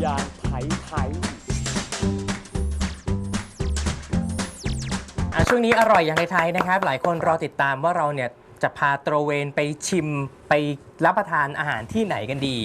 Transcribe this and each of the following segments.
อย่างไทยไทยอะช่วงนี้อร่อยอย่างไทยๆนะครับ หลายคนรอติดตามว่าเราเนี่ย จะพาตระเวนไปชิมไปรับประทานอาหารที่ไหนกันดี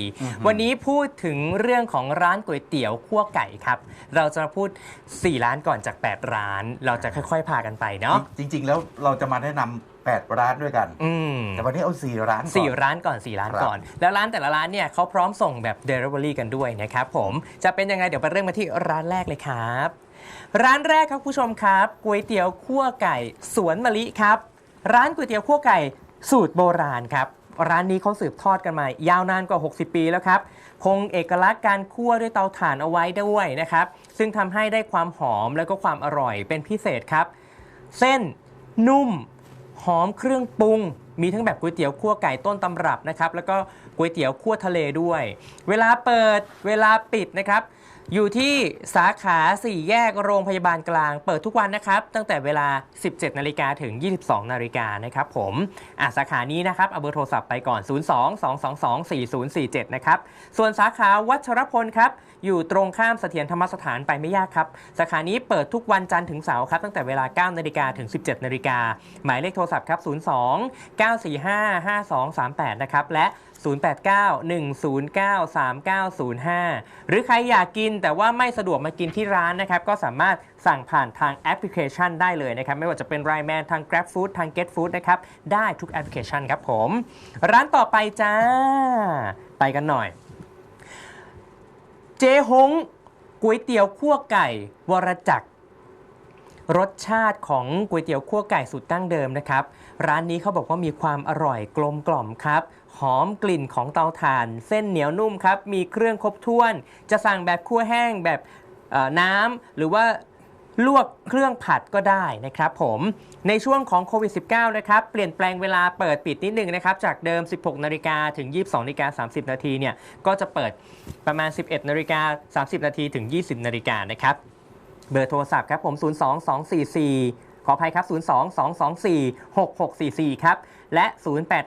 วันนี้พูดถึงเรื่องของร้านก๋วยเตี๋ยวคั่วไก่ครับ เราจะมาพูด 4 ร้านก่อนจาก 8 ร้าน เราจะค่อยๆ พากันไปเนาะจริง ๆ แล้วเราจะมาแนะนำ8ร้านด้วยกันอืมแต่วันนี้เอา 4 ร้านก่อนสี่ร้านก่อน4ร้านครับก่อน แล้วร้านแต่ละร้านเนี่ยเขาพร้อมส่งแบบ Delivery กันด้วยนะครับผมจะเป็นยังไงเดี๋ยวไปเริ่มมาที่ร้านแรกเลยครับ ร้านแรกครับคุณผู้ชมครับก๋วยเตี๋ยวคั่วไก่ สวนมะลิครับ ร้านก๋วยเตี๋ยวคั่วไก่สูตรโบราณครับ ร้านนี้เขาสืบทอดกันมายาวนานกว่า 60 ปีแล้วครับ คงเอกลักษณ์การคั่วด้วยเตาถ่านเอาไว้ด้วยนะครับ ซึ่งทำให้ได้ความหอมและก็ความอร่อยเป็นพิเศษครับ เส้นนุ่มหอมเครื่องปรุง มีทั้งแบบก๋วยเตี๋ยวคั่วไก่ต้นตำรับนะครับ แล้วก็ก๋วยเตี๋ยวคั่วทะเลด้วย เวลาเปิดเวลาปิดนะครับ อยู่ที่สาขา 4 แยกโรงพยาบาลกลาง เปิดทุกวันนะครับ ตั้งแต่เวลา 17 นาฬิกาถึง 22 นาฬิกานะครับผมอะสาขานี้นะครับเอาเบอร์โทรศัพท์ไปก่อน 02 222 4047 นะครับ ส่วนสาขาวัชรพลครับ อยู่ตรงข้ามเสถียรธรรมสถานไปไม่ยากครับ สาขานี้เปิดทุกวันจันทร์ถึงเสาร์ครับ ตั้งแต่เวลา 9 นาฬิกาถึง 17 นาฬิกาหมายเลขโทรศัพท์ครับ 02 945 5238 นะครับ และ089 109 3905 หรือใครอยากกินแต่ว่าไม่สะดวกมากินที่ร้านนะครับ ก็สามารถสั่งผ่านทางแอปพลิเคชันได้เลยนะครับ ไม่ว่าจะเป็น r i แมนทาง Grab Food ทาง Get Food นะครับ ได้ทุกแอปพลิเคชันครับผม ร้านต่อไปจ้า ไปกันหน่อย เจฮงก๋วยเตี๋ยวคั่วไก่ วรจักรรสชาติของก๋วยเตี๋ยวคั่วไก่สูตรดั้งเดิมนะครับ ร้านนี้เขาบอกว่ามีความอร่อยกลมกล่อมครับ หอมกลิ่นของเตาถ่าน เส้นเหนียวนุ่มครับ มีเครื่องครบถ้วน จะสั่งแบบคั่วแห้งแบบน้ำหรือว่าลวกเครื่องผัดก็ได้นะครับผมในช่วงของโควิด -19 นะครับ เปลี่ยนแปลงเวลาเปิดปิดนิดนึงนะครับ จากเดิม 16 นาฬิกาถึง 22นาฬิกา30 นาทีเนี่ย ก็จะเปิดประมาณ 11 นาฬิกา 30 นาทีถึง 20 นาฬิกานะครับ เบอร์โทรศัพท์ครับผม 02244 ขออภัยครับ 02224 6644 ครับ และ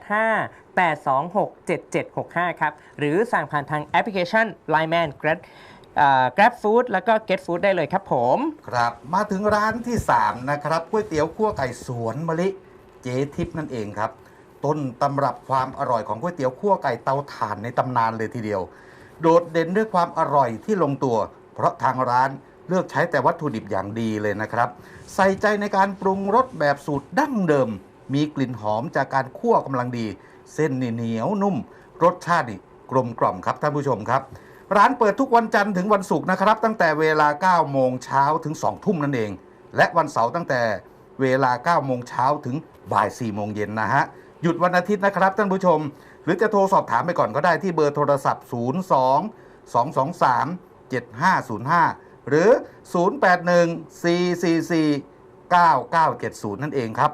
085 826 7765 ครับ หรือสั่งผ่านทางแอปพลิเคชัน Line Man Grab อ่า Grab Food แล้วก็ Get Food ได้เลยครับผม ครับ มาถึงร้านที่ 3 นะครับก๋วยเตี๋ยวคั่วไก่สวนมะลิเจ๊ทิพย์นั่นเองครับ ต้นตำรับความอร่อยของก๋วยเตี๋ยวคั่วไก่เตาถ่านในตำนานเลยทีเดียว โดดเด่นด้วยความอร่อยที่ลงตัว เพราะทางร้านเลือกใช้แต่วัตถุดิบอย่างดีเลยนะครับ ใส่ใจในการปรุงรสแบบสูตรดั้งเดิม มีกลิ่นหอมจากการคั่วกำลังดี เส้นนี่เหนียวนุ่ม รสชาตินี่กลมกล่อมครับท่านผู้ชมครับ ร้านเปิดทุกวันจันทร์ถึงวันศุกร์นะครับ ตั้งแต่เวลา 9 โมงเช้าถึง 2 ทุ่มนั่นเอง และวันเสาร์ตั้งแต่เวลา 9 โมงเช้าถึงบ่าย 4 โมงเย็นนะฮะ หยุดวันอาทิตย์นะครับท่านผู้ชม หรือจะโทรสอบถามไปก่อนก็ได้ที่เบอร์โทรศัพท์ 02 223 7505 หรือ 081 444 9970 นั่นเองครับ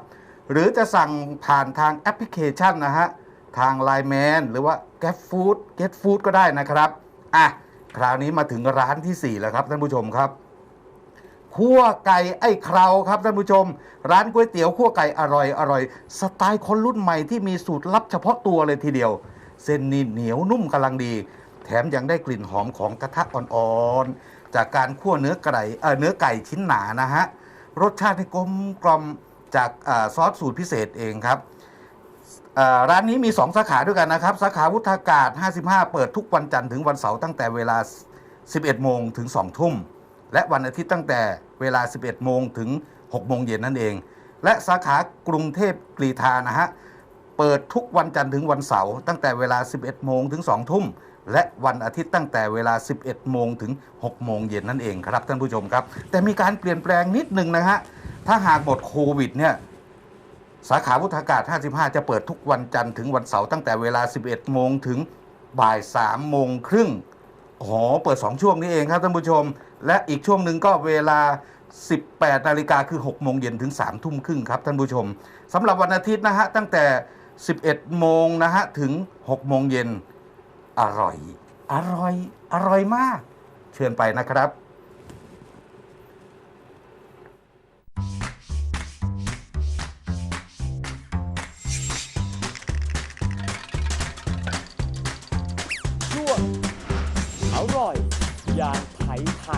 หรือจะสั่งผ่านทางแอปพลิเคชันนะฮะ ทาง Line Man หรือว่า Get Food Get Food ก็ได้นะครับอะคราวนี้มาถึงร้านที่ 4 แล้วครับท่านผู้ชมครับคั่วไก่ไอ้เคราครับท่านผู้ชม ร้านก๋วยเตี๋ยวคั่วไก่อร่อยอร่อย สไตล์คนรุ่นใหม่ที่มีสูตรลับเฉพาะตัวเลยทีเดียว เส้นนี่เหนียวนุ่มกำลังดี แถมยังได้กลิ่นหอมของกระทะอ่อนๆ จากการคั่วเนื้อไก่เออเนื้อไก่ชิ้นหนานะฮะรสชาติที่กลมกล่อมจากอซอสสูตรพิเศษเองครับ ร้านนี้มี 2 สาขาด้วยกันนะครับ สาขาวุฒากาศ 55 เปิดทุกวันจันทร์ถึงวันเสาร์ตั้งแต่เวลา 11 โมงถึง 2 ทุ่ม และวันอาทิตย์ตั้งแต่เวลา 11 โมงถึง 6 โมงเย็นนั่นเอง และสาขากรุงเทพกรีฑานะฮะ เปิดทุกวันจันทร์ถึงวันเสาร์ตั้งแต่เวลา 11 โมงถึง 2 ทุ่ม และวันอาทิตย์ตั้งแต่เวลา 11 โมงถึง 6 โมงเย็นนั่นเองครับท่านผู้ชมครับ แต่มีการเปลี่ยนแปลงนิดนึงนะฮะ ถ้าหากหมดโควิดเนี่ย สาขาวุฒากาศ 55 จะเปิดทุกวันจันทร์ถึงวันเสาร์ตั้งแต่เวลา 11 โมงถึงบ่าย 3 โมงครึ่งอ๋อเปิด 2 ช่วงนี้เองครับท่านผู้ชม และอีกช่วงหนึ่งก็เวลา 18 นาฬิกาคือ 6 โมงเย็นถึง 3 ทุ่มครึ่งครับท่านผู้ชมสำหรับวันอาทิตย์นะฮะตั้งแต่ 11 โมงนะฮะถึง 6 โมงเย็นอร่อย อร่อย อร่อยมาก เชิญไปนะครับ อร่อยยานไถไถ